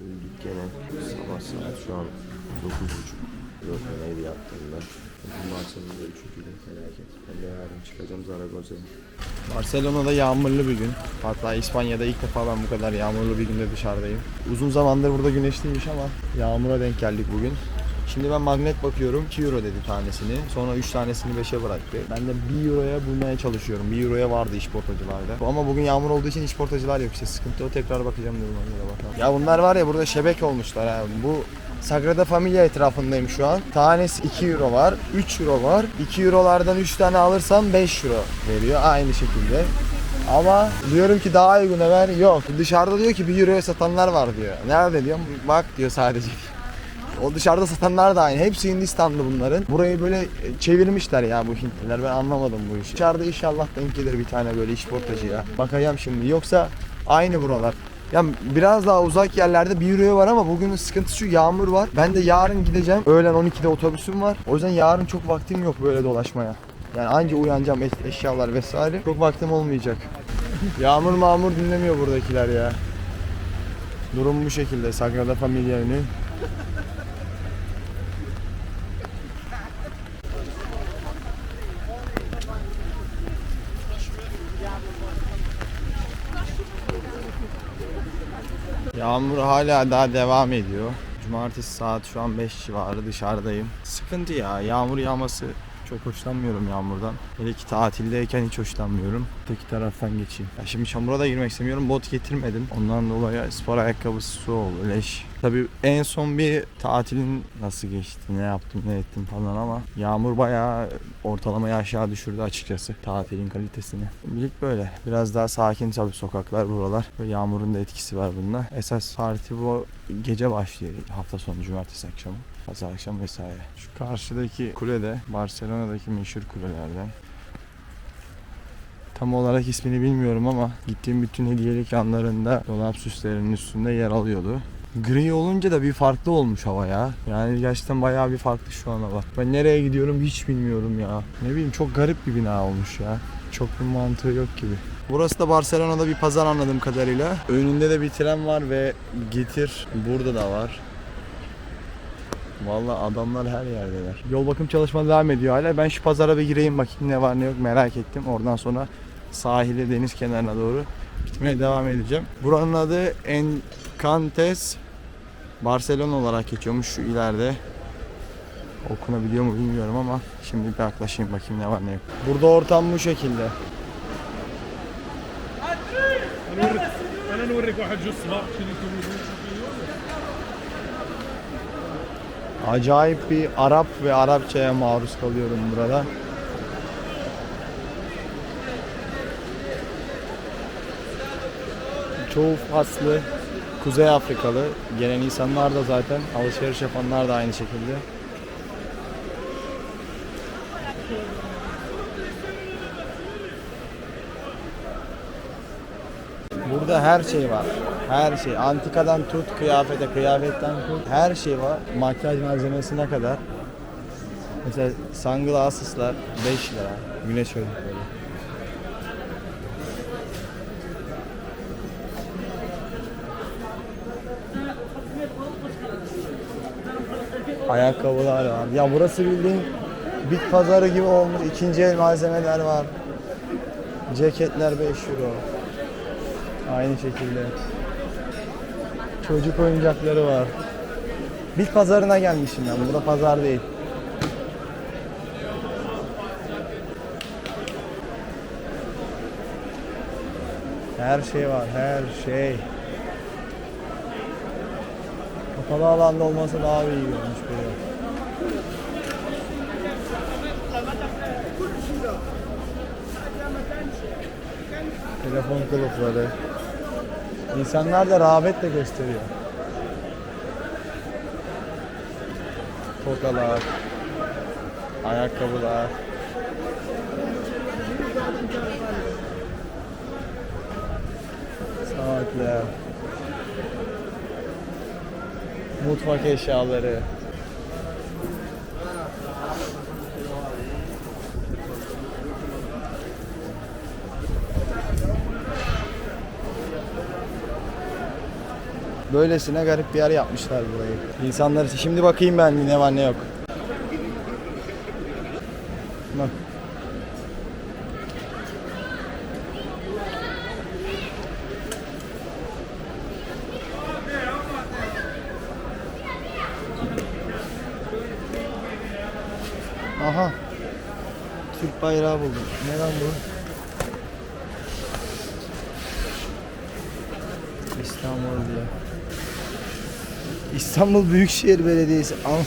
Öldük gene. Sabah saat şu an 9.30. Yok neydi yaptığımda. Bugün Barcelona'da 3. gün felaket. Ben de yarın çıkacağım Zaragoza'ya. Barcelona'da yağmurlu bir gün. Hatta İspanya'da ilk defa ben bu kadar yağmurlu bir günde dışarıdayım. Uzun zamandır burada güneşliymiş ama yağmura denk geldik bugün. Şimdi ben magnet bakıyorum. 2 euro dedi tanesini. Sonra 3 tanesini 5'e bıraktı. Ben de 1 euroya bulmaya çalışıyorum. 1 euroya vardı işportacılarda. Ama bugün yağmur olduğu için işportacılar yok işte. Sıkıntı o. Tekrar bakacağım duruma göre bakalım. Ya bunlar var ya burada şebek olmuşlar ha. Bu Sagrada Familia etrafındayım şu an. Tanesi 2 euro var, 3 euro var. 2 eurolardan 3 tane alırsam 5 euro veriyor aynı şekilde. Ama diyorum ki daha uyguna ver. Yok. Dışarıda diyor ki 1 euroya satanlar var diyor. Nerede diyorum? Bak diyor sadece. O dışarıda satanlar da aynı. Hepsi Hindistanlı bunların. Burayı böyle çevirmişler ya bu Hintliler. Ben anlamadım bu işi. Dışarıda inşallah denk gelir bir tane böyle işportacı ya. Bakacağım şimdi. Yoksa aynı buralar. Ya biraz daha uzak yerlerde 1 euroya var ama bugünün sıkıntısı şu yağmur var. Ben de yarın gideceğim. Öğlen 12'de otobüsüm var. O yüzden yarın çok vaktim yok böyle dolaşmaya. Yani anca uyanacağım eş- eşyalar vesaire. Çok vaktim olmayacak. Yağmur mağmur dinlemiyor buradakiler ya. Durum bu şekilde. Sagrada Familia Yağmur hala daha devam ediyor. Cumartesi saat şu an 5 civarı dışarıdayım. Sıkıntı ya. Yağmur yağması çok hoşlanmıyorum yağmurdan. Hele ki tatildeyken hiç hoşlanmıyorum. Öteki taraftan geçeyim. Ya şimdi çamura da girmek istemiyorum. Bot getirmedim. Ondan dolayı spor ayakkabısı su oldu. Leş. Tabii en son bir tatilin nasıl geçti, ne yaptım, ne ettim falan ama yağmur bayağı ortalamayı aşağı düşürdü açıkçası tatilin kalitesini. Şimdilik böyle. Biraz daha sakin tabii sokaklar buralar. Ve yağmurun da etkisi var bunda. Esas parti bu gece başlıyor. Hafta sonu cumartesi akşamı. Pazar akşam vesaire. Şu karşıdaki kule de Barcelona'daki meşhur kulelerden. Tam olarak ismini bilmiyorum ama gittiğim bütün hediyelik anlarında dolap süslerinin üstünde yer alıyordu. Gri olunca da bir farklı olmuş hava ya. Yani gerçekten bayağı bir farklı şu an hava. Ben nereye gidiyorum hiç bilmiyorum ya. Ne bileyim çok garip bir bina olmuş ya. Çok bir mantığı yok gibi. Burası da Barcelona'da bir pazar anladığım kadarıyla. Önünde de bir tren var ve getir burada da var. Vallahi adamlar her yerdeler. Yol bakım çalışmaları devam ediyor hala. Ben şu pazara bir gireyim bakayım ne var ne yok merak ettim. Oradan sonra sahile deniz kenarına doğru gitmeye devam edeceğim. Buranın adı Encantes Barcelona olarak geçiyormuş şu ileride. Okunabiliyor mu bilmiyorum ama şimdi bir yaklaşayım bakayım ne var ne yok. Burada ortam bu şekilde. Acayip bir Arap ve Arapçaya maruz kalıyorum burada. Çoğu faslı Kuzey Afrikalı. Gelen insanlar da zaten alışveriş yapanlar da aynı şekilde. Burada her şey var. Her şey. Antikadan tut, kıyafete, kıyafetten tut. Her şey var. Makyaj malzemesine kadar. Mesela sunglasses'lar 5 lira. Güneş gözlükleri. Ayakkabılar var. Ya burası bildiğin bit pazarı gibi olmuş. İkinci el malzemeler var. Ceketler 5 euro. Aynı şekilde. Çocuk oyuncakları var. Bit pazarına gelmişim ben. Burada pazar değil. Her şey var, her şey. Kapalı alanda olması daha iyi olmuş böyle. Telefon kılıfları. İnsanlar da rağbet de gösteriyor. Tokalar, ayakkabılar. Saatler. Mutfak eşyaları. Böylesine garip bir yer yapmışlar burayı. İnsanlar şimdi bakayım ben ne var ne yok. Bak. Aha. Türk bayrağı buldum. Ne lan bu? İstanbul diye. İstanbul Büyükşehir Belediyesi. Al.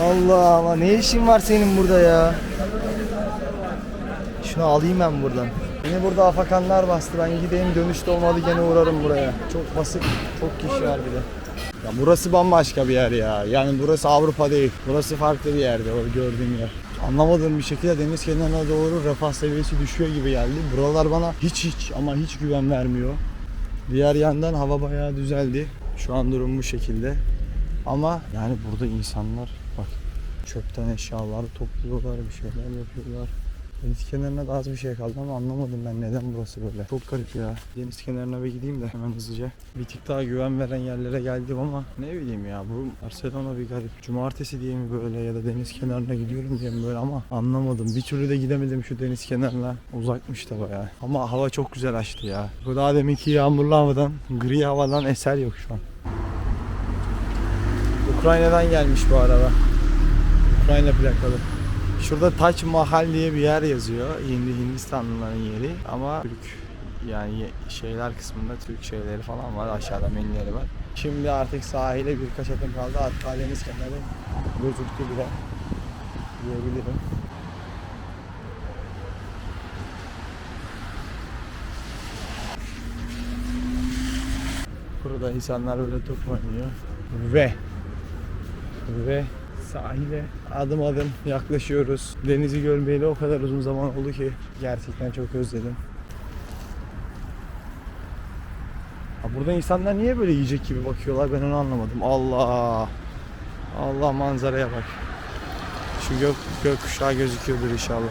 Allah Allah ne işin var senin burada ya? Şunu alayım ben buradan. Yine burada afakanlar bastı. Ben gideyim dönüşte olmadı gene uğrarım buraya. Çok basık, çok kişi var bir de. Ya burası bambaşka bir yer ya. Yani burası Avrupa değil. Burası farklı bir yerde o gördüğüm yer. Anlamadığım bir şekilde deniz kenarına doğru refah seviyesi düşüyor gibi geldi. Buralar bana hiç hiç ama hiç güven vermiyor. Diğer yandan hava bayağı düzeldi. Şu an durum bu şekilde. Ama yani burada insanlar bak çöpten eşyaları topluyorlar, bir şeyler yapıyorlar. Deniz kenarına da az bir şey kaldı ama anlamadım ben neden burası böyle. Çok garip ya. Deniz kenarına bir gideyim de hemen hızlıca. Bir tık daha güven veren yerlere geldim ama ne bileyim ya bu Barcelona bir garip. Cumartesi diye mi böyle ya da deniz kenarına gidiyorum diye mi böyle ama anlamadım. Bir türlü de gidemedim şu deniz kenarına. Uzakmış da bayağı. Ama hava çok güzel açtı ya. Bu daha deminki yağmurlu havadan, gri havadan eser yok şu an. Ukrayna'dan gelmiş bu araba. Ukrayna plakalı. Şurada Taç Mahal diye bir yer yazıyor. Hindi Hindistanlıların yeri ama Türk yani şeyler kısmında Türk şeyleri falan var. Aşağıda menüleri var. Şimdi artık sahile birkaç adım kaldı. Hatta deniz kenarı gözüktü bile diyebilirim. Burada insanlar böyle top oynuyor. Ve ve sahile adım adım yaklaşıyoruz. Denizi görmeyeli o kadar uzun zaman oldu ki gerçekten çok özledim. Burada insanlar niye böyle yiyecek gibi bakıyorlar ben onu anlamadım. Allah. Allah manzaraya bak. Şu gök gökkuşağı gözüküyordur inşallah.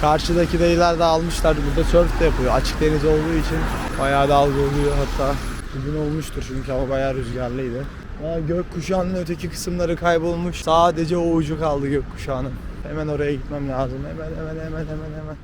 Karşıdaki dayılar da almışlar burada surf de yapıyor. Açık deniz olduğu için bayağı dalga oluyor hatta. Bugün olmuştur çünkü hava bayağı rüzgarlıydı. Aa, gökkuşağının öteki kısımları kaybolmuş. Sadece o ucu kaldı gökkuşağının. Hemen oraya gitmem lazım. Hemen hemen hemen hemen hemen.